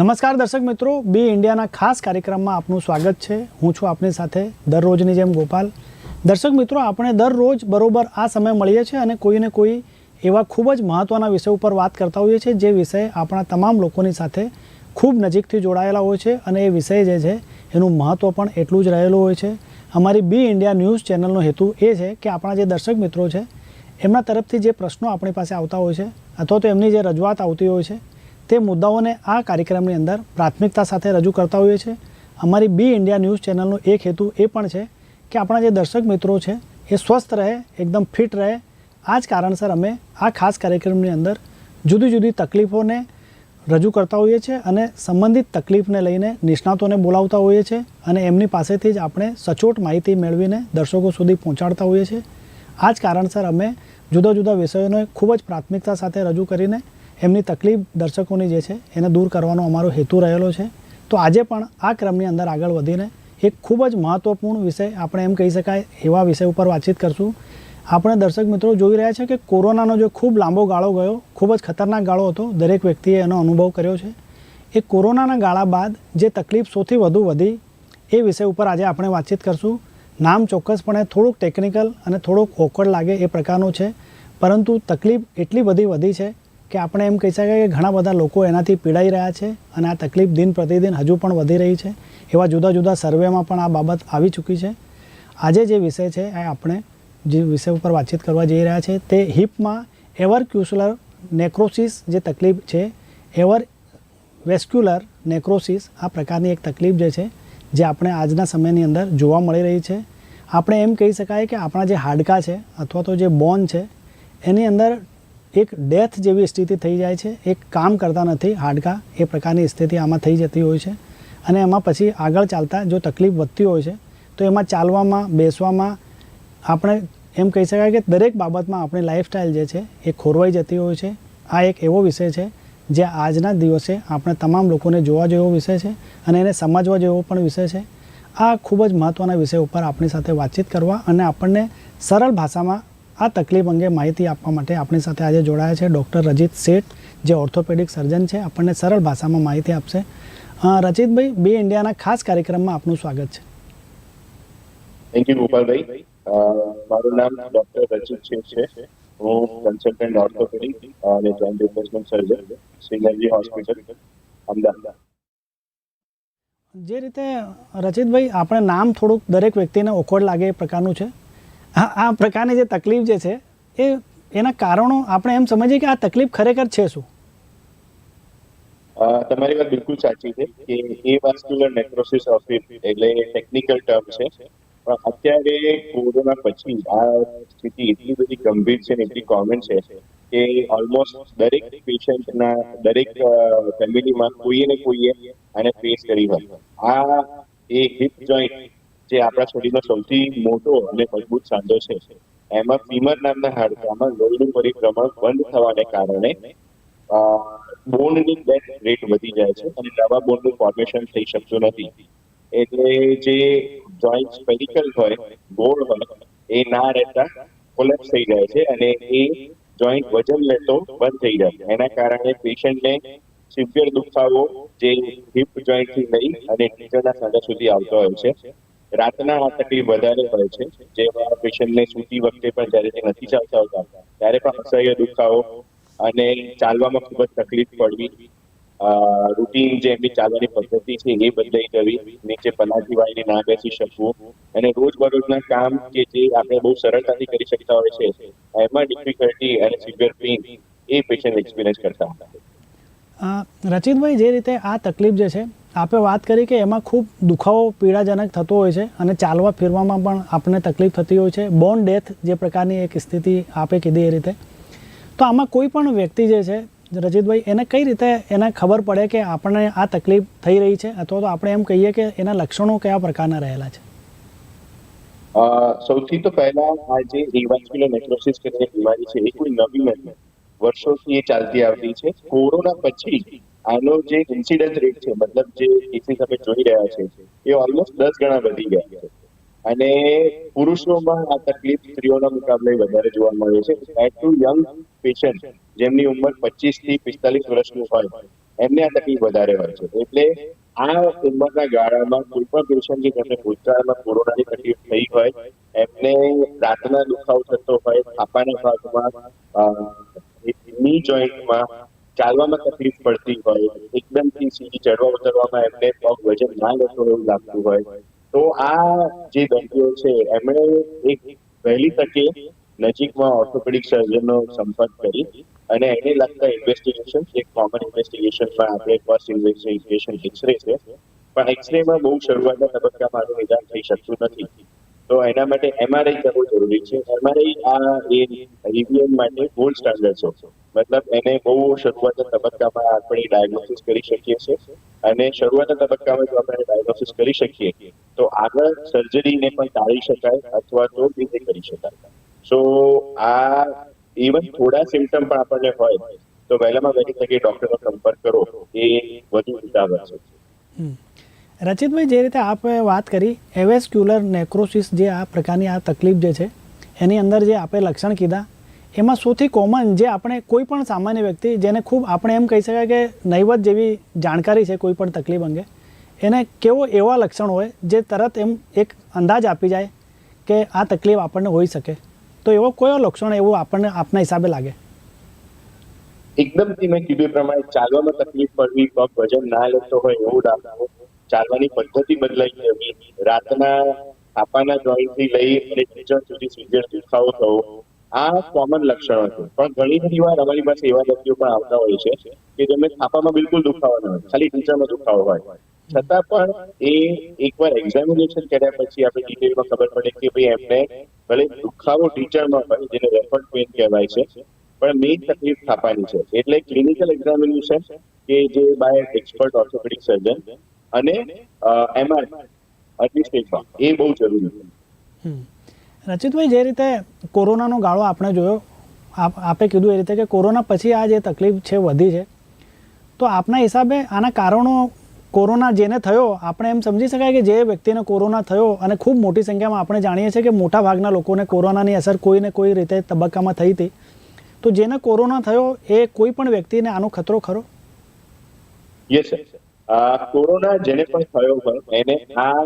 નમસ્કાર દર્શક મિત્રો, બી ઇન્ડિયાના ખાસ કાર્યક્રમમાં આપનું સ્વાગત છે. હું છું આપની સાથે દરરોજની જેમ ગોપાલ. દર્શક મિત્રો, આપણે દરરોજ બરોબર આ સમય મળીએ છીએ અને કોઈને કોઈ એવા ખૂબ જ મહત્ત્વના વિષય ઉપર વાત કરતા હોઈએ છીએ, જે વિષય આપણા તમામ લોકોની સાથે ખૂબ નજીકથી જોડાયેલા હોય છે અને એ વિષય જે છે, એનું મહત્ત્વ પણ એટલું જ રહેલું હોય છે. અમારી બી ઇન્ડિયા ન્યૂઝ ચેનલનો હેતુ એ છે કે આપણા જે દર્શક મિત્રો છે, એમના તરફથી જે પ્રશ્નો આપણી પાસે આવતા હોય છે, અથવા તો એમની જે રજૂઆત આવતી હોય છે તે મુદ્દાઓને આ કાર્યક્રમની અંદર પ્રાથમિકતા સાથે રજૂ કરતા હોઈએ છીએ. અમારી બી ઇન્ડિયા ન્યૂઝ ચેનલનો એક હેતુ એ પણ છે કે આપણા જે દર્શક મિત્રો છે એ સ્વસ્થ રહે, એકદમ ફિટ રહે. આ જ કારણસર અમે આ ખાસ કાર્યક્રમની અંદર જુદી જુદી તકલીફોને રજૂ કરતા હોઈએ છીએ અને સંબંધિત તકલીફને લઈને નિષ્ણાતોને બોલાવતા હોઈએ છીએ અને એમની પાસેથી જ આપણે સચોટ માહિતી મેળવીને દર્શકો સુધી પહોંચાડતા હોઈએ છીએ. આ જ કારણસર અમે જુદા જુદા વિષયોને ખૂબ જ પ્રાથમિકતા સાથે રજૂ કરીને એમની તકલીફ દર્શકોની જે છે, એને દૂર કરવાનો અમારો હેતુ રહેલો છે. તો આજે પણ આ ક્રમની અંદર આગળ વધીને એક ખૂબ જ મહત્ત્વપૂર્ણ વિષય આપણે એમ કહી શકાય, એવા વિષય ઉપર વાતચીત કરશું. આપણે દર્શક મિત્રો જોઈ રહ્યા છે કે કોરોનાનો જે ખૂબ લાંબો ગાળો ગયો, ખૂબ જ ખતરનાક ગાળો હતો, દરેક વ્યક્તિએ એનો અનુભવ કર્યો છે. એ કોરોનાના ગાળા બાદ જે તકલીફ સૌથી વધુ વધી, એ વિષય ઉપર આજે આપણે વાતચીત કરશું. નામ ચોક્કસપણે થોડુંક ટેકનિકલ અને થોડુંક ઓકળ લાગે એ પ્રકારનું છે. પરંતુ તકલીફ એટલી બધી વધી છે કે આપણે એમ કહી શકાય કે ઘણા બધા લોકો એનાથી પીડાઈ રહ્યા છે અને આ તકલીફ દિન પ્રતિદિન હજુ પણ વધી રહી છે. એવા જુદા જુદા સર્વેમાં પણ આ બાબત આવી ચૂકી છે. આજે જે વિષય છે એ આપણે જે વિષય ઉપર વાતચીત કરવા જઈ રહ્યા છે, તે હિપમાં એવર ક્યુસ્યુલર નેક્રોસિસ જે તકલીફ છે, એવર વેસ્ક્યુલર નેક્રોસિસ આ પ્રકારની એક તકલીફ જે છે, જે આપણે આજના સમયની અંદર જોવા મળી રહી છે. આપણે એમ કહી શકાય કે આપણા જે હાડકાં છે અથવા તો જે બોન છે, એની અંદર એક ડેથ જેવી સ્થિતિ થઈ જાય છે. એક કામ કરતા નથી. હાડકાં એ પ્રકારની સ્થિતિ આમાં થઈ જતી હોય છે. અને એમાં પછી આગળ ચાલતા જો તકલીફ વધતી હોય છે, તો એમાં ચાલવામાં, બેસવામાં આપણે એમ કહી શકાય કે દરેક બાબતમાં આપણી લાઈફસ્ટાઈલ જે છે એ ખોરવાઈ જતી હોય છે. આ એક એવો વિષય છે જે આજના દિવસે આપણે તમામ લોકોને જોવા જેવો વિષય છે અને એને સમજવા જેવો પણ વિષય છે. આ ખૂબ જ મહત્ત્વના વિષય ઉપર આપણી સાથે વાતચીત કરવા અને આપણને સરળ ભાષામાં આ તકલીફ અંગે માહિતી આપવા માટે આપણી સાથે આજે જોડાયા છે ડૉક્ટર રજીત શેઠ જે ઓર્થોપેડિક સર્જન છે. આપણને સરળ ભાષામાં માહિતી આપશે. રચિતભાઈ બે ઇન્ડિયાના ખાસ કાર્યક્રમમાં આપનું સ્વાગત છે. Thank you Gopalbhai. મારું નામ ડોક્ટર રજીત શેઠ છે. હું કન્સલ્ટન્ટ ઓર્થોપેડિક અને joint replacement surgeon Shrinagari hospital Ahmedabad. જે રીતે રચિતભાઈ આપણે નામ થોડુંક દરેક વ્યક્તિને ઓકવર્ડ લાગે એ પ્રકારનું છે. આ પ્રકારની જે તકલીફ જે છે, એ એના કારણો આપણે એમ સમજીએ કે આ તકલીફ ખરેખર છે શું? તમારી વાત બિલકુલ સાચી છે કે એ વાસ્ક્યુલર નેક્રોસિસ ઓફિસ એટલે ટેકનિકલ ટર્મ છે. પણ અત્યારે કોરોના પછી આ સ્થિતિ એટલી બધી ગંભીર છે ને એટલી કોમન છે કે ઓલમોસ્ટ દરેક પેશન્ટના દરેક ફેમિલીમાં કોઈએ ને કોઈએ આને ફેસ કરી હોય. આ એ હિપ જોઈન્ટ જે આપણા શરીરનો સૌથી મોટો અને મજબૂત સાંધો છે. એમાં ફીમર નામના હાડકામાં લોહીનું પરિભ્રમણ બંધ થવાને કારણે બોનની ડેથ રેટ વધી જાય છે અને નવા બોનનું ફોર્મેશન થઈ શકતું નથી. એટલે જે જોઈન્ટ સ્પેરિકલ હોય, ગોળ હોય, એ ના રહેતા કોલેપ્સ થઈ જાય છે અને એ જોઈન્ટ વજન લેતો બંધ થઈ જાય છે. એના કારણે પેશન્ટને સિવિયર દુખાવો જે હિપ જોઈન્ટથી લઈ અને નીચેના સાંધા સુધી આવતો હોય છે. રાતના આ તકલીફ વધારે હોય છે. જેમાં પેશન્ટને સૂતી વખતે પણ જ્યારે તે નથી ચાલતા હોતા, ત્યારે પણ અસહ્ય દુખાવો અને ચાલવામાં ખૂબ જ તકલીફ પડવી રૂટીન જે એમની ચાલવાની પદ્ધતિ છે એ બદલાઈ જવી, નીચે પલાઠી વાળીને ના બેસી શકવું અને રોજબરોજના કામ કે જે આપણે બહુ સરળતાથી કરી શકતા હોય છે, એમાં ડિફિકલ્ટી અને સિવિયર પેઇન એ પેશન્ટ એક્સપિરિયન્સ કરતા હતા. રચિતભાઈ, જે રીતે આ તકલીફ જે છે આપે વાત કરી કે એમાં ખૂબ દુખાવો પીડાજનક થતો હોય છે અને ચાલવા ફેરવામાં પણ આપણને તકલીફ થતી હોય છે. બોન ડેથ જે પ્રકારની એક સ્થિતિ આપે કીધી એ રીતે. તો આમાં કોઈ પણ વ્યક્તિ જે છે, રજીતભાઈ, એને કઈ રીતે એને ખબર પડે કે આપણને આ તકલીફ થઈ રહી છે? અથવા તો આપણે એમ કહીએ કે એના લક્ષણો કયા પ્રકારના રહેલા છે? સૌથી તો પહેલા આ જે રિવાસ્ક્યુલર નેક્રોસિસ કરીને બીમારી છે, એ કોઈ નવી નથી. વર્ષોથી એ ચાલતી આવતી છે. કોરોના પછી આનો જે ઇન્સિડન્સ રેટ છે, મતલબ જે કેસીસ અમે જોઈ રહ્યા છે, એ ઓલમોસ્ટ દસ ગણા વધી ગયા છે. અને પુરુષોમાં આ તકલીફ સ્ત્રીઓના મુકાબલે વધારે જોવા મળે છે. એટ ટુ યંગ પેશન્ટ જેમની ઉંમર પચીસથી પિસ્તાલીસ વર્ષની હોય, એમને આ તકલીફ વધારે હોય છે. એટલે આ ઉંમરના ગાળામાં કોઈ પણ પેશન્ટ જે જેમને ભૂતકાળમાં કોરોનાની તકલીફ થઈ હોય, એમને રાતના દુખાવો થતો હોય, થાપાના ભાગમાં ની જોઈન્ટમાં ચાલવામાં તકલીફ પડતી હોય એકદમથી સીધી ચડવા ઉતરવામાં એમને પગ વજન ના લેતો એવું લાગતું હોય, તો આ જે દર્દીઓ છે, એમણે એક વહેલી તકે નજીકમાં ઓર્થોપેડિક સર્જનનો સંપર્ક કરી અને એને લગતા ઇન્વેસ્ટિગેશન એક કોમન ઇન્વેસ્ટિગેશન પણ આપણે ફર્સ્ટ ઇન્વેસ્ટિગેશન એક્સરે છે. પણ એક્સરેમાં બહુ શરૂઆતના તબક્કામાં આનું નિદાન થઈ શકતું નથી. તો એના માટે એમઆરઆઈ કરવું જરૂરી છે. એમઆરઆઈ આ એ રિવિયન માટે ગોલ્ડ સ્ટાન્ડર્ડ છે. મતલબ એને બહુ શરૂઆતના તબક્કામાં આપણે ડાયગ્નોસિસ કરી શકીએ છીએ. અને શરૂઆતના તબક્કામાં જો આપણે ડાયગ્નોસિસ કરી શકીએ, તો આગળ સર્જરીને પણ ટાળી શકાય અથવા તો બીજે કરી શકાય. સો આ ઇવન થોડા સિમ્ટમ પણ આપણને હોય, તો વહેલામાં વહેલી તકે ડોક્ટરનો સંપર્ક કરો. એ વધુ ઉતાવળ છે. રચિતભાઈ, જે રીતે આપે વાત કરી એવેસ્ક્યુલર નેક્રોસિસ જે આ પ્રકારની આ તકલીફ જે છે, એની અંદર જે આપણે લક્ષણ કીધા એમાં સૌથી કોમન જે આપણે કોઈ પણ સામાન્ય વ્યક્તિ જેને ખૂબ આપણે એમ કહી શકાય કે નહીવત જેવી જાણકારી છે કોઈ પણ તકલીફ અંગે, એને કેવો એવા લક્ષણ હોય જે તરત એમ એક અંદાજ આપી જાય કે આ તકલીફ આપણને હોઈ શકે. તો એવો કયો લક્ષણ એવું આપણને આપના હિસાબે લાગે? એકદમથી મેં કીધું એ પ્રમાણે ચાલવામાં તકલીફ પડવી, પગ વજન ના લેતો હોય એવું લાગવું ચાલવાની પદ્ધતિ બદલાઈ રાતના થાપાના જોઈન્ટથી લઈ અને ટીચર સુધી સિવિયર દુખાવો થવો. આ કોમન લક્ષણો છે. પણ ઘણી બધી વાર અમારી પાસે એવા દર્દીઓ પણ આવતા હોય છે કે જેમને થાપામાં બિલકુલ દુખાવો ન હોય ખાલી ટીચરમાં દુખાવો હોય. છતાં પણ એ એકવાર એક્ઝામિનેશન કર્યા પછી આપણે ડિટેલમાં ખબર પડે કે ભાઈ એમને ભલે દુખાવો ટીચરમાં હોય જેને રેફર્ડ પેન કહેવાય છે પણ મેઇન તકલીફ થાપાની છે. એટલે ક્લિનિકલ એક્ઝામિનેશન કે જે બાય એક્સપર્ટ ઓર્થોપેડિક સર્જન અને એમઆર અર્લી સ્ટેજમાં એ બહુ જરૂરી છે. હમ. રચિતભાઈ જે રીતે કોરોનાનો ગાળો આપણે જોયો, આપ કીધું એ રીતે કે કોરોના પછી આ જે તકલીફ છે વધી છે. તો આપના હિસાબે આના કારણો કોરોના જેને થયો, આપણે એમ સમજી શકાય કે જે વ્યક્તિને કોરોના થયો અને ખૂબ મોટી સંખ્યામાં આપણે જાણીએ છીએ કે મોટા ભાગના લોકોને કોરોનાની અસર કોઈને કોઈ રીતે તબક્કામાં થઈ હતી. તો જેને કોરોના થયો, એ કોઈ પણ વ્યક્તિને આનો ખતરો ખરો? યસ કોરોના જેને પણ થયો હોય, એને આ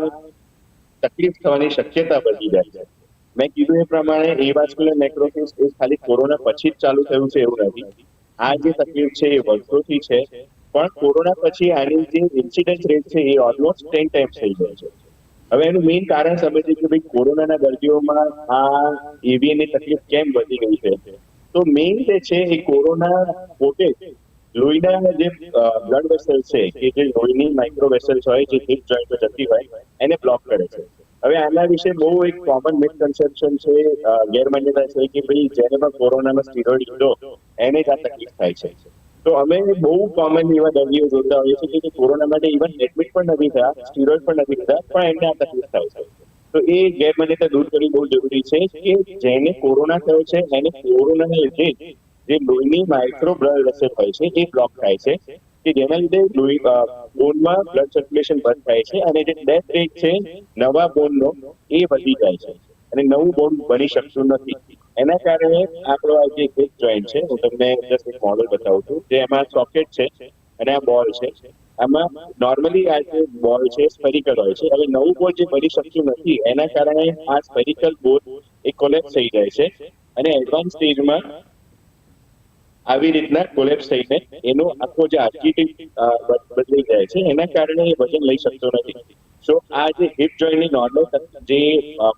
તકલીફ થવાની શક્યતા વધી જાય છે. મેં કીધું એ પ્રમાણે એવાસ્ક્યુલર નેક્રોસિસ એ ખાલી કોરોના પછી જ ચાલુ થયું છે એવું નથી. આ જે તકલીફ છે એ વર્ષોથી છે, પણ કોરોના પછી આની જે ઇન્સિડન્સ રેટ છે એ ઓલમોસ્ટ ટેન ટાઈમ્સ થઈ ગયો છે. હવે એનું મેઇન કારણ સમજીએ કે ભાઈ કોરોનાના દર્દીઓમાં આ એવીએન તકલીફ કેમ વધી ગઈ છે? તો મેઇન જે છે એ કોરોના પોતે લોહીના જે બ્લડ વેસલ છે કે જે લોહીની માઇક્રો વેસલ્સ હોય, જે હિપ જોઈન્ટ જતી હોય, એને બ્લોક કરે છે. હવે આના વિશે બહુ એક કોમન મિસકન્સેપ્શન છે ગેરમાન્યતા છે કે ભાઈ જેને પણ કોરોનામાં સ્ટીરોઇડ લીધો, એને જ આ તકલીફ થાય છે. તો અમે બહુ કોમન એવા દર્દીઓ જોતા હોઈએ છીએ કે કોરોના માટે ઇવન એડમિટ પણ નથી થયા સ્ટીરોઇડ પણ નથી લીધા, પણ એને આ તકલીફ થાય છે. તો એ ગેરમાન્યતા દૂર કરવી બહુ જરૂરી છે કે જેને કોરોના થયો છે, એને કોરોનાને લીધે જે લોહીની માઇક્રો બ્લડ રસે હોય છે, એ બ્લોક થાય છે. કે જેના લીધે બોનમાં બ્લડ સર્ક્યુલેશન બંધ થાય છે અને જે ડેથ રેટ છે નવા બોનનો એ વધી જાય છે. અને નવું બોન બની શકતું નથી. એના કારણે આપણો આ જે હિપ જોઈન્ટ છે, હું તમને જસ્ટ એક મોડલ બતાવું છું, જે એમાં સોકેટ છે અને આ બોલ છે. આમાં નોર્મલી આ જે બોલ છે સ્પેરિકલ હોય છે. હવે નવું બોલ જે બની શકતું નથી, એના કારણે આ સ્પેરિકલ બોલ એ કોલેપ્સ થઈ જાય છે. અને એડવાન્સ સ્ટેજમાં આવી રીતના કોલેપ્સ થઈને એનો આખો જે આર્કિટેક્ટ બદલી જાય છે. એના કારણે એ વજન લઈ શકતો નથી. સો આ જે હિપ જોઈન્ટની નોર્મલ જે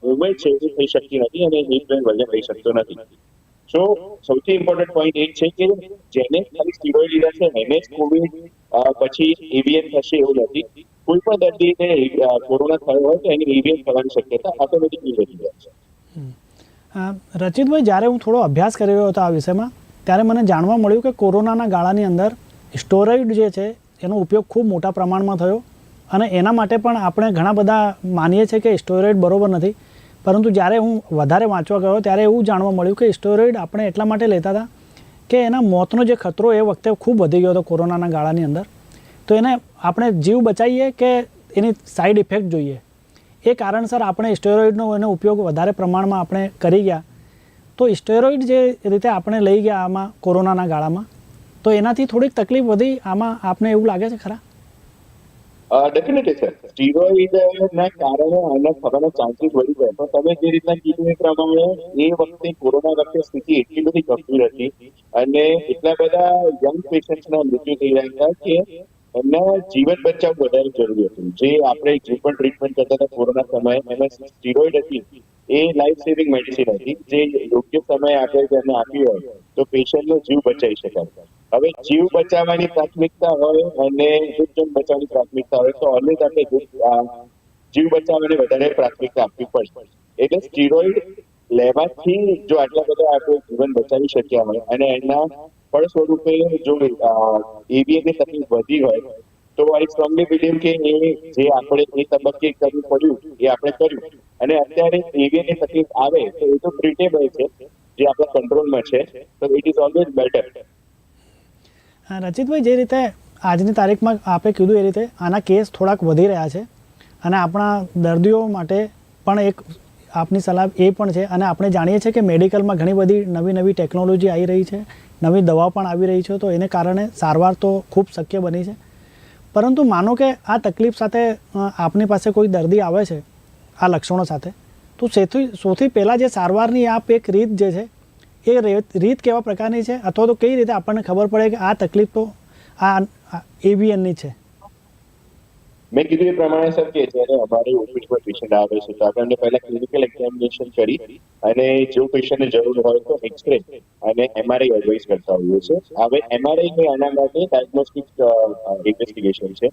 મુવમેન્ટ છે, એ થઈ શકતી નથી અને હિપ જોઈન્ટ વજન લઈ શકતો નથી. સો સૌથી ઇમ્પોર્ટન્ટ પોઈન્ટ એ છે કે જેને ખાલી સ્ટીરોઇડ લીધા છે, એને કોવિડ પછી એવીએન થશે એવું નથી. કોઈ પણ દર્દીને કોરોના થયો હોય તો એની એવીએન થવાની શક્યતા ઓટોમેટિકલી વધી જાય છે. રચિતભાઈ જ્યારે હું થોડો અભ્યાસ કરી રહ્યો હતો આ વિષયમાં ત્યારે મને જાણવા મળ્યું કે કોરોનાના ગાળાની અંદર સ્ટોરોઇડ જે છે, એનો ઉપયોગ ખૂબ મોટા પ્રમાણમાં થયો. અને એના માટે પણ આપણે ઘણા બધા માનીએ છીએ કે સ્ટોરોઇડ બરોબર નથી. પરંતુ જ્યારે હું વધારે વાંચવા ગયો ત્યારે એવું જાણવા મળ્યું કે સ્ટોરોઇડ આપણે એટલા માટે લેતા હતા કે એના મોતનો જે ખતરો એ વખતે ખૂબ વધી ગયો હતો કોરોનાના ગાળાની અંદર. તો એને આપણે જીવ બચાવીએ કે એની સાઈડ ઇફેક્ટ જોઈએ? એ કારણસર આપણે સ્ટેરોઇડનો એનો ઉપયોગ વધારે પ્રમાણમાં આપણે કરી ગયા. તો સ્ટેરોઇડ જે રીતે આપણે લઈ ગયા આમાં કોરોનાના ગાળામાં, તો એનાથી થોડીક તકલીફ વધી, આમાં આપને એવું લાગે છે ખરા? ડેફિનેટલી સર સ્ટીરોઇડ ના કારણે આના થવાના ચાન્સીસ વધી ગયા. પણ તમે જે રીતના કીધું એ પ્રમાણે, એ વખતે કોરોના વખતે સ્થિતિ એટલી બધી ગંભીર હતી અને એટલા બધા યંગ પેશન્ટના મૃત્યુ થઈ રહ્યા હતા કે એમના જીવન બચાવ વધારે જરૂરી હતું. જે આપણે જે પણ ટ્રીટમેન્ટ કરતા હતા કોરોના સમયે, એમાં સ્ટીરોઇડ હતી. એ લાઈફ સેવિંગ મેડિસિન હતી. જે યોગ્ય સમયે આપણે તેને આપી હોય, તો પેશન્ટનો જીવ બચાવી શકાય. હવે જીવ બચાવવાની પ્રાથમિકતા હોય અને જીવન બચાવવાની પ્રાથમિકતા હોય, તો ઓલવેઝ આપણે જીવ- બચાવવાની વધારે પ્રાથમિકતા આપવી પડશે. એટલે સ્ટીરોઇડ લેવાથી જો આટલા બધા આપણે જીવન બચાવી શક્યા હોય અને એના ફળ સ્વરૂપે જો એવીએનની તકલીફ વધી હોય તો આઈ સ્ટ્રોંગલી બિલીવ કે એ જે આપણે એ તબક્કે કરવું પડ્યું, એ આપણે કર્યું. અને અત્યારે એવીની તકલીફ આવે તો એ તો ટ્રીટેબલ છે, જે આપણા કંટ્રોલમાં છે, તો ઇટ ઇઝ ઓલવેઝ બેટર હા રચિતભાઈ જે રીતે આજની તારીખમાં આપે કીધું એ રીતે, આના કેસ થોડાક વધી રહ્યા છે અને આપણા દર્દીઓ માટે પણ એક આપની સલાહ એ પણ છે અને આપણે જાણીએ છીએ કે મેડિકલમાં ઘણી બધી નવી નવી ટેકનોલોજી આવી રહી છે, નવી દવા પણ આવી રહી છે, તો એને કારણે સારવાર તો ખૂબ શક્ય બની છે. પરંતુ માનો કે આ તકલીફ સાથે આપની પાસે કોઈ દર્દી આવે છે, આ લક્ષણો સાથે, તો સૌથી સૌથી પહેલાં જે સારવારની આપ એક રીત જે છે, એ રીત કેવા પ્રકારની છે? અથવા તો કઈ રીતે આપણને ખબર પડે કે આ તકલીફ તો આ એવીએનની છે? મેં કીધું એ પ્રમાણે, સર, કે જ્યારે અમારે ઓપીડી પર પેશન્ટ આવે છે, તો આપણે એમને પહેલા ક્લિનિકલ એક્ઝામિનેશન કરી અને જો પેશન્ટને જરૂર હોય તો એક્સરે અને એમઆરઆઈ એડવાઇસ કરતા હોઈએ છે હવે એમઆરઆઈ એ આના માટે ડાયગ્નોસ્ટિક ઇન્વેસ્ટિગેશન છે.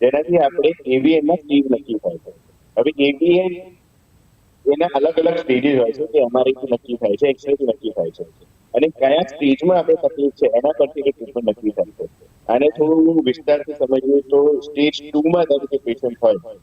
જેનાથી આપણે એવીએનમાં સ્ટેજ નક્કી થાય. છે હવે એવીએન એના અલગ અલગ સ્ટેજીસ હોય છે કે એમઆરઆઈ નક્કી થાય છે એક્સરે નક્કી થાય છે. અને કયા સ્ટેજમાં આપણે તકલીફ છે, એના પરથી ટ્રીટમેન્ટ નક્કી થાય છે. આને થોડું વિસ્તારથી સમજવું તો સ્ટેજ ટુ માં ધારો કે પેશન્ટ હોય,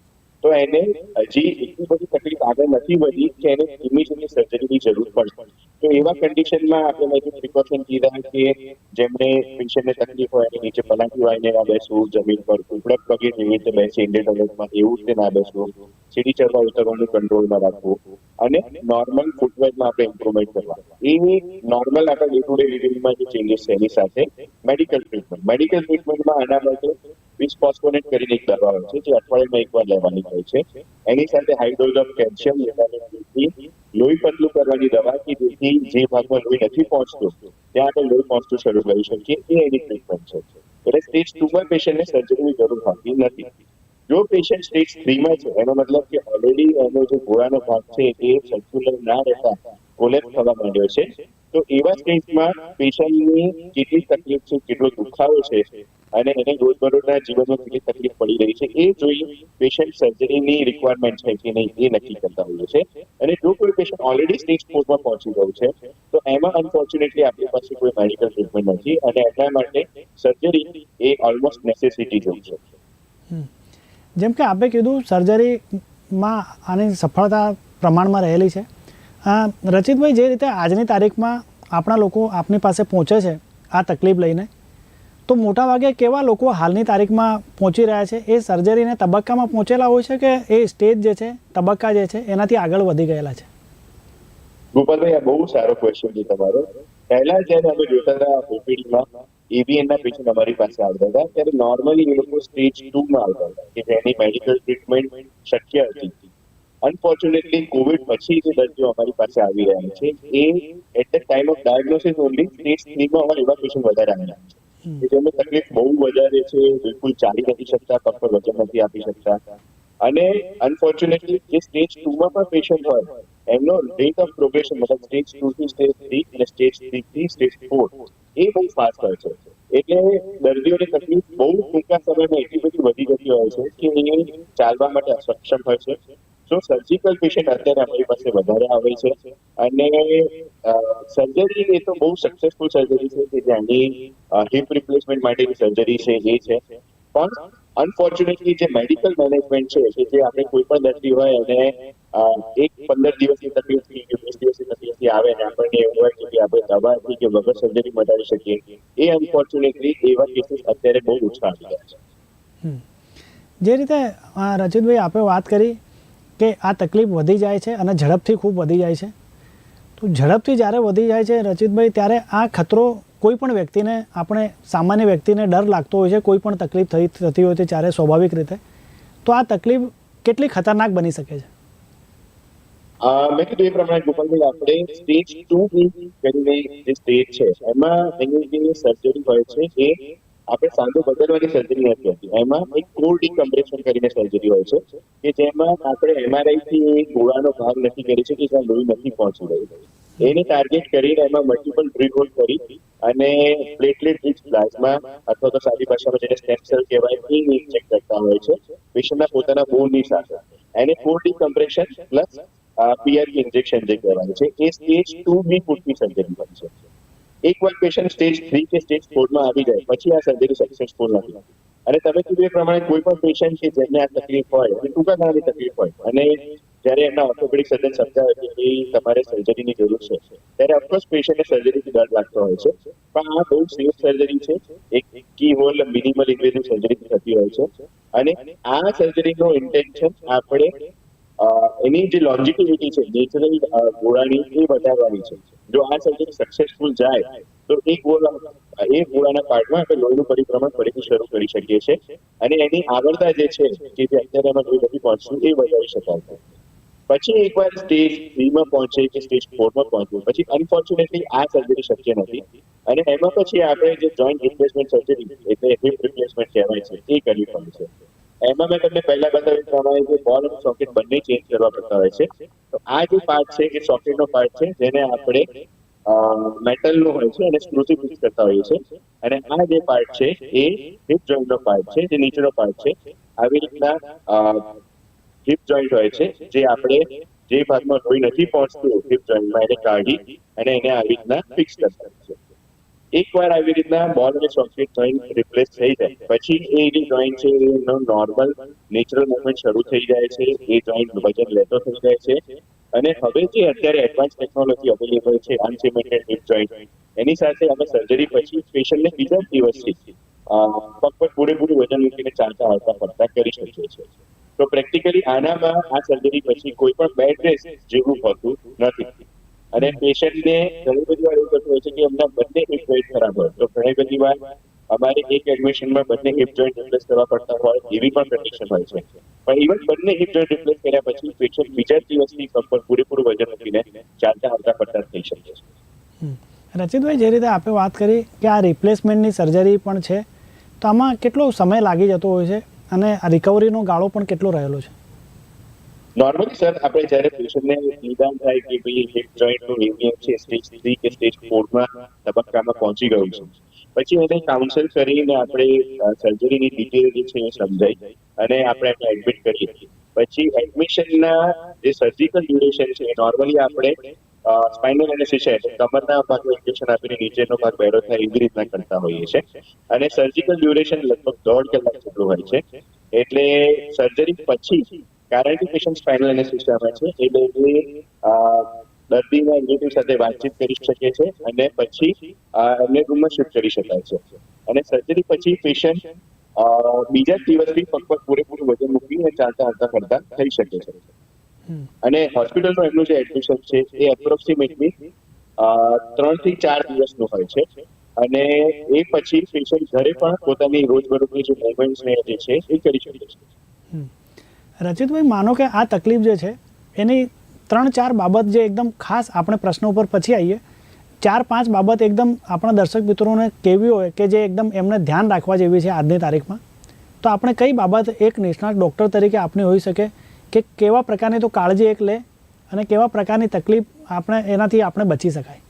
તો એને હજી એટલી બધી તકલીફ આગળ નથી વધી કે એને ઇમિડિયેટલી સર્જરીની જરૂર પડશે. તો એવા કન્ડિશનમાં આપણે મેં પ્રિકોશન કીધા કે જેમને પેશન્ટને તકલીફ હોય નીચે પલાંટી વાળીને ના બેસવું, જમીન પર ઉપડક પગે એવી રીતે બેસી ઇન્ડિયન ટોયલેટમાં એવું રીતે ના બેસવું. સીડી ચડવા ઉતરવાનું કંટ્રોલમાં રાખવું. અને નોર્મલ ફૂટવેરમાં આપણે ઇમ્પ્રુવમેન્ટ કરવા. એની નોર્મલ આપણા ડે ટુ ડે લિવિંગમાં જે ચેન્જીસ છે, એની સાથે મેડિકલ ટ્રીટમેન્ટ મેડિકલ ટ્રીટમેન્ટમાં આના માટે બિસ્ફોસ્ફોનેટ કરીને એક દવા હોય છે, જે અઠવાડિયામાં એકવાર લેવાની હોય છે. એની સાથે હાઈ ઓફ કેલ્શિયમ લેવાની લોહી પતલું કરવાની દવા કે જેથી જે ભાગમાં લોહી નથી પહોંચતું, ત્યાં આપણે લોહી પહોંચતું શરૂ કરી શકીએ. એ એની ટ્રીટમેન્ટ છે. એટલે સ્ટેજ ટુમાં પેશન્ટને સર્જરીની જરૂર હોતી નથી. જો પેશન્ટ સ્ટેજ થ્રીમાં છે, એનો મતલબ કે ઓલરેડી એનો જે ગોળાનો ભાગ છે, એ સર્ક્યુલર ના રહેતા કોલેપ્સ થવા માંડ્યો છે. તો એવા સ્ટેજમાં પેશન્ટની કેટલી તકલીફ છે, કેટલો દુખાવો છે અને એને રોજબરોજના જીવનમાં કેટલી તકલીફ પડી રહી છે, એ જોઈ પેશન્ટ સર્જરીની રિક્વાયરમેન્ટ છે કે નહીં, એ નક્કી કરતા હોઈએ છે. અને જો કોઈ પેશન્ટ ઓલરેડી સ્ટેજ ફોરમાં પહોંચી ગયું છે, તો એમાં અનફોર્ચ્યુનેટલી આપણી પાસે કોઈ મેડિકલ ટ્રીટમેન્ટ નથી અને એટલા માટે સર્જરી એ ઓલમોસ્ટ નેસેસિટી જેવું છે. જેમ કે આપે કીધું સર્જરીમાં આની સફળતા પ્રમાણમાં રહેલી છે. રચિતભાઈ જે રીતે આજની તારીખમાં આપણા લોકો આપની પાસે પહોંચે છે આ તકલીફ લઈને, તો મોટા ભાગે કેવા લોકો હાલની તારીખમાં પહોંચી રહ્યા છે? એ સર્જરીને તબક્કામાં પહોંચેલા હોય છે કે એ સ્ટેજ જે છે, તબક્કા જે છે, એનાથી આગળ વધી ગયેલા છે? ગોપાલભાઈ, આ બહુ સારો ક્વેશ્ચન છે તમારો. પહેલા જ્યારે અમે જોતા હતા ઓપીડીમાં એવીએન ના પેશન્ટ અમારી પાસે આવતા હતા. ત્યારે નોર્મલી એ લોકો સ્ટેજ ટુ માં આવતા હતા કે જેની મેડિકલ ટ્રીટમેન્ટ શક્ય હતી. અનફોર્ચ્યુનેટલી કોવિડ પછી જે દર્દીઓ અમારી પાસે આવી રહ્યા છે એ at the time of diagnosis only stage થ્રીમાં અમારા એવા પેશન્ટ વધારે આવેલા છે. કે જેમને તકલીફ બહુ વધારે છે બિલકુલ ચાલી નથી શકતા પગ પર વજન નથી આપી શકતા. અને અનફોર્ચ્યુનેટલી જે સ્ટેજ ટુ માં પણ પેશન્ટ હોય એમનો રેટ ઓફ પ્રોગ્રેશન મતલબ સ્ટેજ ટુ થી સ્ટેજ થ્રી અને સ્ટેજ થ્રી થી સ્ટેજ ફોર એ બહુ ફાસ્ટ હોય છે. એટલે દર્દીઓની તકલીફ બહુ ટૂંકા સમયમાં એટલી બધી વધી જતી હોય છે કે એ ચાલવા માટે અસક્ષમ હોય છે. સો સર્જિકલ પેશન્ટ અત્યારે અમારી પાસે વધારે આવે છે અને સર્જરી એ તો બહુ સક્સેસફુલ સર્જરી છે કે જેની હિપ રિપ્લેસમેન્ટ માટેની સર્જરી છે એ છે. પણ અનફોર્ચ્યુનેટલી જે મેડિકલ મેનેજમેન્ટ છે કે જે આપણે કોઈ પણ દર્દી હોય અને એક પંદર દિવસની તકલીફથી કે વીસ દિવસની તકલીફથી આવે ને આપણને એવું હોય કે આપણે દવાથી કે વગર સર્જરી મટાડી શકીએ. એ અનફોર્ચ્યુનેટલી એવા કેસીસ અત્યારે બહુ ઓછા આવી રહ્યા છે. જે રીતે અ, રચિતભાઈ આપે વાત કરી કે આ તકલીફ વધી જાય છે અને ઝડપથી ખૂબ વધી જાય છે. તો ઝડપથી જ્યારે વધી જાય છે રચિતભાઈ ત્યારે આ ખતરો કોઈ પણ વ્યક્તિને આપણે સામાન્ય વ્યક્તિને ડર લાગતો હોય છે કોઈ પણ તકલીફ થઈ થતી હોય છે ત્યારે સ્વાભાવિક રીતે. તો આ તકલીફ કેટલી ખતરનાક બની શકે છે? મેં કીધું એ પ્રમાણે ગોપાલભાઈ, આપણે સ્ટેજ ટુ કરીને જે સ્ટેજ છે, એમાં એની જે સર્જરી હોય છે, એ આપણે સાંધો બદલવાની સર્જરી નથી હતી. એમાં એક કોર ડિકમ્પ્રેશન કરીને સર્જરી હોય છે, કે જેમાં આપણે એમઆરઆઈ થી ગોળાનો ભાગ નથી કરી શકીએ જ્યાં લોહી નથી પહોંચી રહી. એને ટાર્ગેટ કરીને એમાં મલ્ટિપલ ડ્રીલ હોલ કરી અને પ્લેટલેટ રિચ પ્લાઝમા અથવા તો સાદી ભાષામાં જેને સ્ટેમ સેલ કહેવાય, એ ઇન્જેક્ટ કરતા હોય છે, પેશન્ટના પોતાના બોનની સાથે. એને core decompression plus PRP injection જે કહેવાય છે, એ સ્ટેજ ટુ બી પૂરતી સર્જરી બની છે. એકવાર પેશન્ટ સ્ટેજ થ્રી કે સ્ટેજ ફોરમાં આવી જાય, પછી આ સર્જરી સક્સેસફુલ નથી. અને તમે કીધું એ પ્રમાણે કોઈ પણ પેશન્ટ કે જેમને આ તકલીફ હોય અને ટૂંકા ગાળાની તકલીફ હોય. અને જ્યારે એમના ઓર્થોપેડિક સર્જન સમજાવે કે ભાઈ તમારે સર્જરીની જરૂર છે, ત્યારે ઓફકોર્સ પેશન્ટને સર્જરીથી ડર લાગતો હોય છે. પણ આ બહુ સેફ સર્જરી છે. એક keyhole minimal invasive surgery થતી હોય છે. અને આ સર્જરીનો ઇન્ટેન્શન આપણે એની જે લોન્જિટિવિટી છે નેચરલ ગોળાની એ વધારવાની છે. જો આ સર્જરી સક્સેસફુલ જાય, તો એ ગોળા એ ગોળાના પાર્ટમાં આપણે લોહીનું પરિભ્રમણ ફરીથી શરૂ કરી શકીએ છીએ અને એની આગળતા જે છે કે જે અત્યારે એમાં લોહી નથી પહોંચ્યું એ વધારી શકાય. છે પછી એકવાર સ્ટેજ થ્રીમાં પહોંચે કે સ્ટેજ ફોરમાં પહોંચે પછી અનફોર્ચ્યુનેટલી આ સર્જરી શક્ય નથી. અને એમાં પછી આપણે જે જોઈન્ટ રિપ્લેસમેન્ટ સર્જરી એટલે હિપ રિપ્લેસમેન્ટ કહેવાય છે, એ કરવી પડે છે. એમાં મેં તમને પહેલા બતાવ્યું પ્રમાણે જે બોલ અને સોકેટ બંને ચેન્જ કરવા પડતા હોય છે. તો આ જે પાર્ટ છે, એ સોકેટનો પાર્ટ છે, જેને આપણે મેટલનો હોય છે, અને સ્ક્રૂથી ફિક્સ કરતા હોઈએ છીએ અને આ જે પાર્ટ છે, એ હિપ જોઈન્ટનો પાર્ટ છે, જે નીચેનો પાર્ટ છે. આવી રીતના હિપ જોઈન્ટ હોય છે, જે આપણે જે ભાગમાં લોહી નથી પહોંચતું હિપ જોઈન્ટમાં એને કાઢી અને એને આવી રીતના ફિક્સ કરતા હોય છે એકવાર આવી રીતના બોલ અને જોઈન્ટ રિપ્લેસ થઈ જાય. પછી એ જે જોઈન્ટ છે એનો નોર્મલ નેચરલ મુવમેન્ટ શરૂ થઈ જાય છે. એ જોઈન્ટ વજન લેતો થઈ જાય છે. અને હવે જે અત્યારે એડવાન્સ ટેકનોલોજી અવેલેબલ છે અનસિમેન્ટેડ હિપ જોઈન્ટ એની સાથે અમે સર્જરી પછી પેશન્ટને બીજા જ દિવસથી પગ પર પૂરેપૂરું વજન મૂકીને ચાલતા હાલતા ફરતા કરી શકીએ છીએ. તો પ્રેક્ટિકલી આનામાં આ સર્જરી પછી કોઈ પણ બેડ રેસ્ટ જેવું હોતું નથી. અને પેશન્ટને ઘણી બધી વાર એવું થતું હોય છે કે એમના બંને હિપ જોઈન્ટ ખરાબ હોય. તો ઘણી બધી વાર અમારે એક એડમિશનમાં બંને હિપ જોઈન્ટ રિપ્લેસ કરવા પડતા હોય એવી પણ કન્ડિશન હોય છે. પણ ઇવન બંને હિપ જોઈન્ટ રિપ્લેસ કર્યા પછી પેશન્ટ બીજા દિવસથી પગ પૂરેપૂરું વજન મૂકીને ચાલતા હાલતા પડતા થઈ શકે છે. રચિતભાઈ જે રીતે આપણે વાત કરી કે આ રિપ્લેસમેન્ટની સર્જરી પણ છે, તો આમાં કેટલો સમય લાગી જતો હોય છે અને આ રિકવરીનો ગાળો પણ કેટલો રહેલો છે? નોર્મલી સર આપણે જ્યારે પેશન્ટને નિદાન થાય કે ભાઈ હિપ જોઈન્ટનું રિવ્યુ છે, સ્ટેજ થ્રી કે સ્ટેજ ફોરમાં તબક્કામાં પહોંચી ગયું છે. પછી એને કાઉન્સલ કરીને આપણે સર્જરીની ડિટેલ જે છે એ સમજાઈ અને આપણે એને એડમિટ કરીએ. પછી એડમિશનના જે સર્જિકલ ડ્યુરેશન છે નોર્મલી આપણે સ્પાઇનલ એનેસ્થેસિયા એટલે કમરના ભાગમાં ઇન્જેક્શન આપીને નીચેનો ભાગ બેરો થાય એવી રીતના કરતા હોઈએ છીએ અને સર્જિકલ ડ્યુરેશન લગભગ દોઢ કલાક જેટલું હોય છે. એટલે સર્જરી પછી કારણ કે પેશન્ટ સ્પાઇનલ એનેસ્થેસિયામાં છે એ અ, દર્દીના રિલેટિવ સાથે વાતચીત કરી શકે છે અને પછી એમને રૂમમાં શિફ્ટ કરી શકાય છે અને સર્જરી પછી પેશન્ટ બીજા જ દિવસથી પગ પૂરેપૂરું વજન મૂકીને ચાલતા હાલતા ફરતા થઈ શકે છે. અને હોસ્પિટલનું એમનું જે એડમિશન છે એ એપ્રોક્સિમેટલી ત્રણથી ચાર દિવસનું હોય છે અને એ પછી પેશન્ટ ઘરે પણ પોતાની રોજબરોજની જે મુવમેન્ટ્સ ને જે છે એ કરી શકે છે. રચિતભાઈ માનો કે આ તકલીફ જે છે, એની ત્રણ ચાર બાબત જે એકદમ ખાસ આપણે પ્રશ્નો ઉપર પછી આવીએ. ચાર પાંચ બાબત એકદમ આપણા દર્શક મિત્રોને કેવી હોય કે જે એકદમ એમને ધ્યાન રાખવા જેવી છે આજની તારીખમાં. તો આપણે કઈ બાબત એક નિષ્ણાત ડૉક્ટર તરીકે આપણી હોઈ શકે, કે કેવા પ્રકારની તો કાળજી એક લે અને કેવા પ્રકારની તકલીફ આપણે એનાથી આપણે બચી શકાય?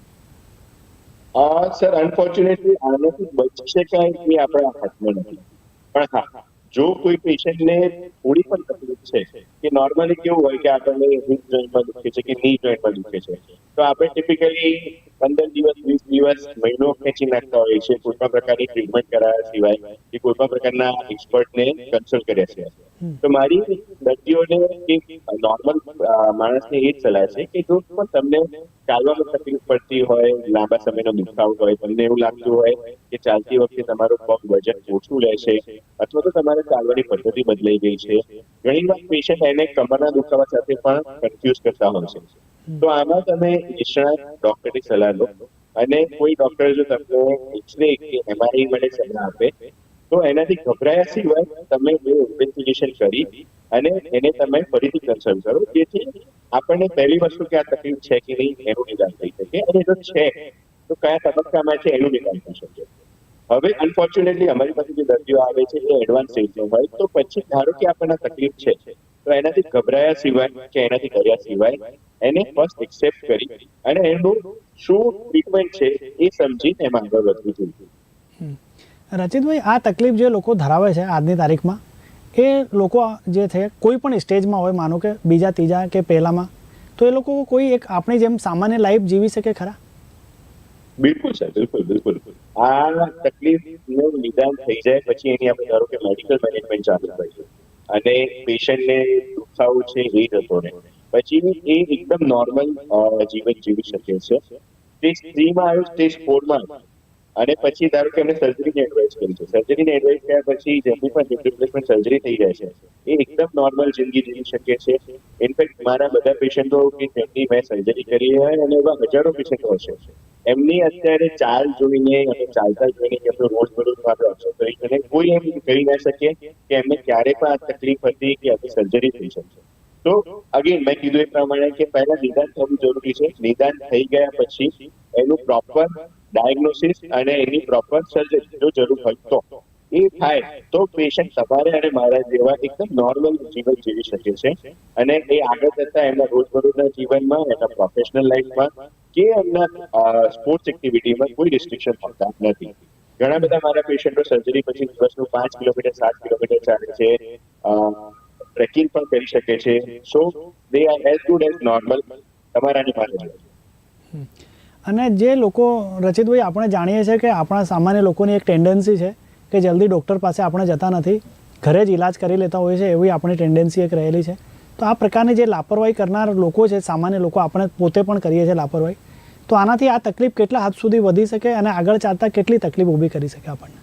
સર અનફોર્ચ્યુનેટલી આનાથી બચી શકાય એ આપણા હાથમાં નથી. પણ હા જો કોઈ પેશન્ટને થોડી પણ તકલીફ છે કે નોર્મલી કેવું હોય કે આપણને હિપ જોઈન્ટમાં દુખે છે કે ની જોઈન્ટમાં દુખે છે, તો આપણે ટિપિકલી પંદર દિવસ, વીસ દિવસ મહિનો ખેંચી નાખતા હોઈએ છીએ કોઈ પણ પ્રકારની ટ્રીટમેન્ટ કરાયા સિવાય કે કોઈ પણ પ્રકારના એક્સપર્ટને કન્સલ્ટ કર્યા છે તો મારી દર્દીઓને કે નોર્મલ માણસને એ જ સલાહ છે કે જો પણ તમને ચાલવામાં તકલીફ પડતી હોય, લાંબા સમયનો દુખાવો હોય, તમને એવું લાગતું હોય કે ચાલતી વખતે તમારું પગ વજન ઓછું રહેશે અથવા તો તમારે ચાલવાની પદ્ધતિ બદલાઈ ગઈ છે. ઘણી વાર પેશન્ટ એને કમરના દુખાવા સાથે પણ કન્ફ્યુઝ કરતા હોય છે. તો આમાં તમે નિષ્ણાત ડોક્ટરની સલાહ લો અને કોઈ ડોક્ટર જો તમને એક્સરે કે એમઆરઆઈ માટે સલાહ આપે તો એનાથી ગભરાયા સિવાય તમે એ ઇન્વેસ્ટિગેશન કરી અને એને તમે ફરીથી કન્સલ્ટ કરો. જેથી આપણને પહેલી વસ્તુ કે આ તકલીફ છે કે નહીં, એનું નિદાન થઈ શકે. અને જો છે, તો કયા તબક્કામાં છે, એનું નિદાન થઈ શકે. હવે અનફોર્ચ્યુનેટલી અમારી પાસે જે દર્દીઓ આવે છે, એ એડવાન્સ સ્ટેજનો હોય, તો પછી ધારો કે આપણને તકલીફ છે, તો એનાથી ગભરાયા સિવાય કે એનાથી કર્યા સિવાય એને ફર્સ્ટ એક્સેપ્ટ કરી અને એનું શું ટ્રીટમેન્ટ છે એ સમજીને એમાં આગળ વધવું જોઈએ. રચિતભાઈ આ તકલીફ જે લોકો ધરાવે છે આજની તારીખમાં, એ લોકો જે છે કોઈ પણ સ્ટેજમાં હોય, માનો કે બીજા, ત્રીજા કે પહેલામાં, તો એ લોકો કોઈ એક આપણી જેમ સામાન્ય લાઈફ જીવી શકે ખરા? બિલકુલ સર બિલકુલ બિલકુલ. આ તકલીફનું નિદાન થઈ જાય પછી એની આપણે ધારો કે મેડિકલ મેનેજમેન્ટ ચાલુ કરીએ અને પેશન્ટને દુખાવો છે એ જતો રહે. પછી એ એકદમ નોર્મલ જીવન જીવી શકે છે. સ્ટેજ થ્રીમાં આવ્યું સ્ટેજ ફોરમાં અને પછી ધારો કે એમને સર્જરીની એડવાઇસ કરી છે. સર્જરીની એડવાઇસ કર્યા પછી જેમની પણ હિપ રિપ્લેસમેન્ટ સર્જરી થઈ જાય છે, એ એકદમ નોર્મલ જિંદગી જીવી શકે છે. ઇનફેક્ટ મારા બધા પેશન્ટો કે જેમની મેં સર્જરી કરી હોય અને એવા હજારો પેશન્ટો હશે એમની અત્યારે ચાલ જોઈને અને ચાલતા જોઈને કે આપણે રોજ બરોજ આપણે અસર કરી અને કોઈ એમ કહી ના શકે કે એમને ક્યારે પણ આ તકલીફ હતી કે આપણી સર્જરી થઈ શકશે તો અગેન મેં કીધું એ પ્રમાણે કે પહેલા નિદાન થવું જરૂરી છે. નિદાન થઈ ગયા પછી એનું પ્રોપર ડાયગ્નોસિસ અને એની પ્રોપર સર્જરી જો જરૂર હોય તો. એ થાય તો પેશન્ટ સવારે અને મારા જેવા એકદમ નોર્મલ જીવન જીવી શકે છે. અને એ આગળ જતા એમના રોજબરોજના જીવનમાં એમના પ્રોફેશનલ લાઈફમાં કે એમના સ્પોર્ટ્સ એક્ટિવિટીમાં કોઈ રિસ્ટ્રિક્શન પડતા નથી. ઘણા બધા મારા પેશન્ટો સર્જરી પછી દિવસનું પાંચ કિલોમીટર સાત કિલોમીટર ચાલે છે. ટ્રેકિંગ પણ કરી શકે છે. So they are as good as normal તમારાની જેવા. અને જે લોકો રચિતભાઈ આપણે જાણીએ છીએ કે આપણા સામાન્ય લોકોની એક ટેન્ડન્સી છે કે જલ્દી ડૉક્ટર પાસે આપણે જતા નથી, ઘરે જ ઇલાજ કરી લેતા હોય છે એવી આપણી ટેન્ડન્સી એક રહેલી છે. તો આ પ્રકારની જે લાપરવાહી કરનાર લોકો છે, સામાન્ય લોકો, આપણે પોતે પણ કરીએ છીએ લાપરવાહી. તો આનાથી આ તકલીફ કેટલા હદ સુધી વધી શકે અને આગળ ચાલતા કેટલી તકલીફ ઊભી કરી શકે આપણને?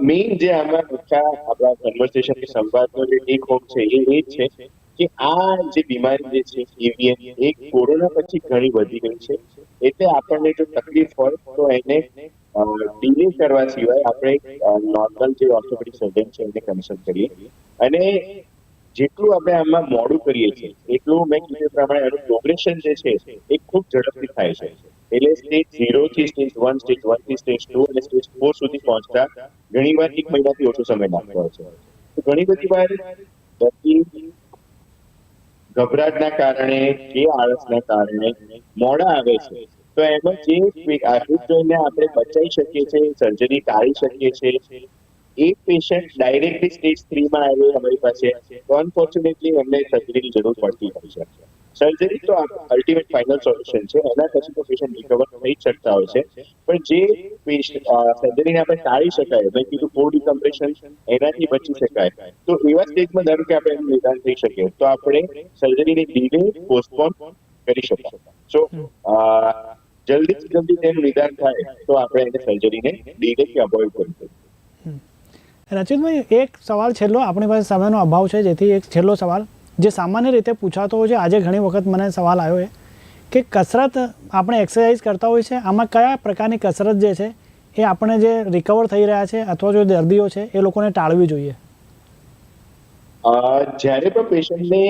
મેઇન જે આમાં આપણા કન્વર્સેશન કે સંવાદનો જે ટેક હોમ છે, એ એ છે કે આ જે બીમારી જે છે એવીએન એ કોરોના પછી ઘણી વધી ગઈ છે. એટલે આપણને જો તકલીફ હોય તો એને ડીલે કરવા સિવાય આપણે નોર્મલ જે ઓર્થોપેડિક સર્જન છે એને કન્સલ્ટ કરીએ. અને જેટલું આપણે આમાં મોડું કરીએ છીએ, એટલું મેં કીધું પ્રમાણે એનું પ્રોગ્રેશન જે છે, એ ખૂબ ઝડપથી થાય છે. એટલે સ્ટેજ ઝીરો થી સ્ટેજ વન સ્ટેજ વનથી સ્ટેજ ટુ અને સ્ટેજ ફોર સુધી પહોંચતા ઘણી વાર એક મહિનાથી ઓછો સમય લાગતો હોય છે. તો ઘણી બધી વાર દર્દી ગભરાટના કારણે કે આળસના કારણે મોડા આવે છે. તો એમાં જે જોઈને આપણે બચાવી શકીએ છીએ સર્જરી ટાળી શકીએ છીએ. એ પેશન્ટ ડાયરેક્ટલી સ્ટેજ થ્રીમાં આવ્યો, અમારી પાસે. અનફોર્ચ્યુનેટલી એમને સર્જરીની જરૂર પડતી હોય છે. સર્જરી તો અલ્ટિમેટ ફાઇનલ સોલ્યુશન છે. એના પછી તો પેશન્ટ રિકવર થઈ જ શકતા હોય છે. પણ જે સર્જરીને આપણે ટાળી શકાય, મેં કીધું ફૂડ કમ્પ્રેશન એનાથી બચી શકાય. તો એવા સ્ટેજમાં ધારો કે આપણે નિદાન થઈ શકે તો આપણે સર્જરીને ડીલે પોસ્ટપોન કરી શકાય. સો જલ્દીથી જલ્દી તેનું નિદાન થાય, તો આપણે એને સર્જરીને ડીલે કે અવોઇડ કરી શકીએ. રચિતભાઈ, એક સવાલ છેલ્લો આપણી પાસે સમયનો અભાવ છે, જેથી એક છેલ્લો સવાલ. જે સામાન્ય રીતે પૂછાતો હોય છે, આજે ઘણી વખત મને સવાલ આવ્યો છે કે કસરત આપણે એક્સરસાઇઝ કરતા હોય છે, આમાં કયા પ્રકારની કસરત જે છે એ આપણે જે રિકવર થઈ રહ્યા છે અથવા જો દર્દીઓ છે, એ લોકોને ટાળવી જોઈએ? જ્યારે પણ પેશન્ટને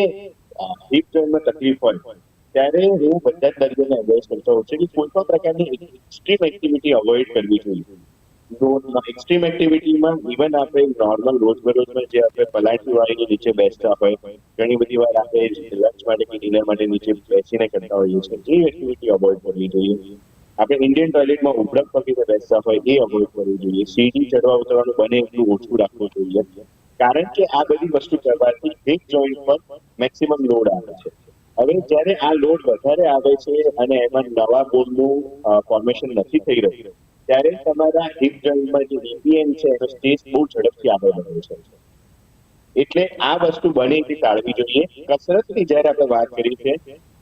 હિપ જોઈન્ટમાં તકલીફ હોય, ત્યારે હું બધા જ દર્દીઓને એડવાઇસ કરતો હોઉં છું કે કોઈ પણ પ્રકારની એક્સ્ટ્રીમ એક્ટિવિટી અવોઇડ કરવી જોઈએ. એક્સ્ટ્રીમ એક્ટિવિટીમાં ઇવન આપણે નોર્મલ રોજબરોજમાં જે આપણે પલાઠી વાળીને નીચે બેસતા હોય, ઘણી બધી વાર આપણે લંચ માટે કે ડિનર માટે નીચે બેસીને કરતા હોઈએ છીએ. એ એક્ટિવિટી અવોઇડ કરવી જોઈએ. આપણે ઇન્ડિયન ટોયલેટમાં ઉપડક પકડીને બેસતા હોય એ અવોઇડ કરવું જોઈએ. સીડી ચડવા ઉતરવાનું બને એટલું ઓછું રાખવું જોઈએ. કારણ કે આ બધી વસ્તુ કરવાથી હિપ જોઈન્ટ પર મેક્સિમમ લોડ આવે છે. હવે જ્યારે આ લોડ વધારે આવે છે અને એમાં નવા બોનનું ફોર્મેશન નથી થઈ રહ્યું ત્યારે તમારા હિપ જોઈન્ટમાં જે ઈપીએન છે, એનો સ્ટેજ બહુ ઝડપથી આગળ વધે છે. એટલે આ વસ્તુ બને એટલી ટાળવી જોઈએ. કસરતની જ્યારે આપણે વાત કરી છે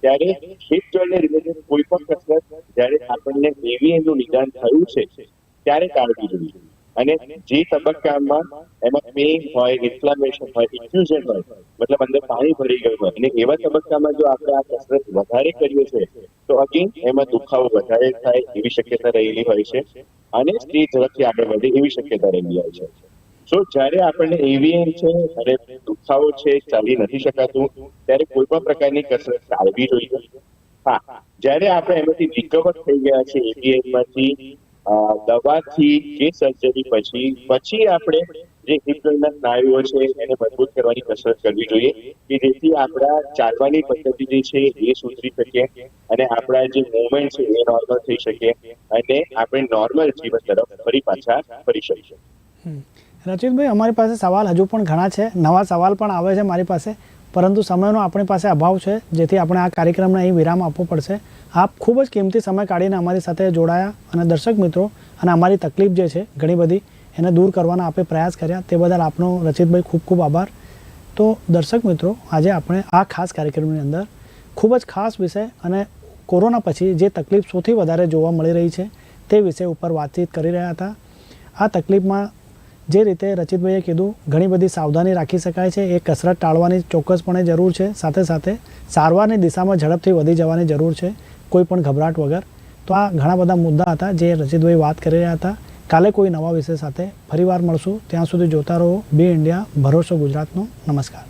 ત્યારે હિપ જોઈન્ટને રિલેટેડ કોઈ પણ કસરત જ્યારે આપણને એવીએનનું નિદાન થયું છે, ત્યારે ટાળવી જોઈએ. અને જે તબક્કામાં એમાં પેઇન હોય ઇન્ફ્લામેશન હોય ઇન્ફ્યુઝન હોય, મતલબ અંદર પાણી ભરી ગયું હોય, અને એવા તબક્કામાં જો આપણે આ કસરત વધારે કરીએ છીએ, તો અગેન એમાં દુખાવો વધારે થાય એવી શક્યતા રહેલી હોય છે અને સ્ટેજ ઝડપથી આગળ વધે એવી શક્યતા રહેલી હોય છે. સો જ્યારે આપણને એવીએમ છે અને દુખાવો છે, ચાલી નથી શકાતું, ત્યારે કોઈ પણ પ્રકારની કસરત ટાળવી જોઈએ. હા, જ્યારે આપણે એમાંથી રિકવર થઈ ગયા છે એવીએમમાંથી દવાથી કે સર્જરી પછી પછી આપણે જે હિપના સ્નાયુઓ છે, એને મજબૂત કરવાની કસરત કરવી જોઈએ. કે જેથી આપણા ચાલવાની પદ્ધતિ જે છે, એ સુધરી શકે અને આપણા જે મુવમેન્ટ છે, એ નોર્મલ થઈ શકે અને આપણે નોર્મલ જીવન તરફ ફરી પાછા ફરી શકીએ. રચિતભાઈ અમારી પાસે સવાલ હજુ પણ ઘણા છે. નવા સવાલ પણ આવે છે મારી પાસે. પરંતુ સમયનો આપણી પાસે અભાવ છે, જેથી આપણે આ કાર્યક્રમને અહીં વિરામ આપવો પડશે. આપ ખૂબ જ કિંમતી સમય કાઢીને અમારી સાથે જોડાયા અને દર્શક મિત્રો, અને અમારી તકલીફ જે છે, ઘણી બધી, એને દૂર કરવાના આપે પ્રયાસ કર્યા. તે બદલ આપનો રચિતભાઈ ખૂબ ખૂબ આભાર. તો દર્શક મિત્રો, આજે આપણે આ ખાસ કાર્યક્રમની અંદર ખૂબ જ ખાસ વિષય અને કોરોના પછી જે તકલીફ સૌથી વધારે જોવા મળી રહી છે, તે વિષય ઉપર વાતચીત કરી રહ્યા હતા. આ તકલીફમાં જે રીતે રચિતભાઈએ કીધું, ઘણી બધી સાવધાની રાખી શકાય છે, એ કસરત ટાળવાની ચોક્કસપણે જરૂર છે, સાથે સાથે સારવારની દિશામાં ઝડપથી વધી જવાની જરૂર છે, કોઈ પણ ગભરાટ વગર. તો આ ઘણા બધા મુદ્દા હતા જે રચિતભાઈ વાત કરી રહ્યા હતા. કાલે કોઈ નવા વિષય સાથે ફરીવાર મળશું. ત્યાં સુધી જોતા રહો, બી ઇન્ડિયા, ભરોસો ગુજરાતનો. નમસ્કાર.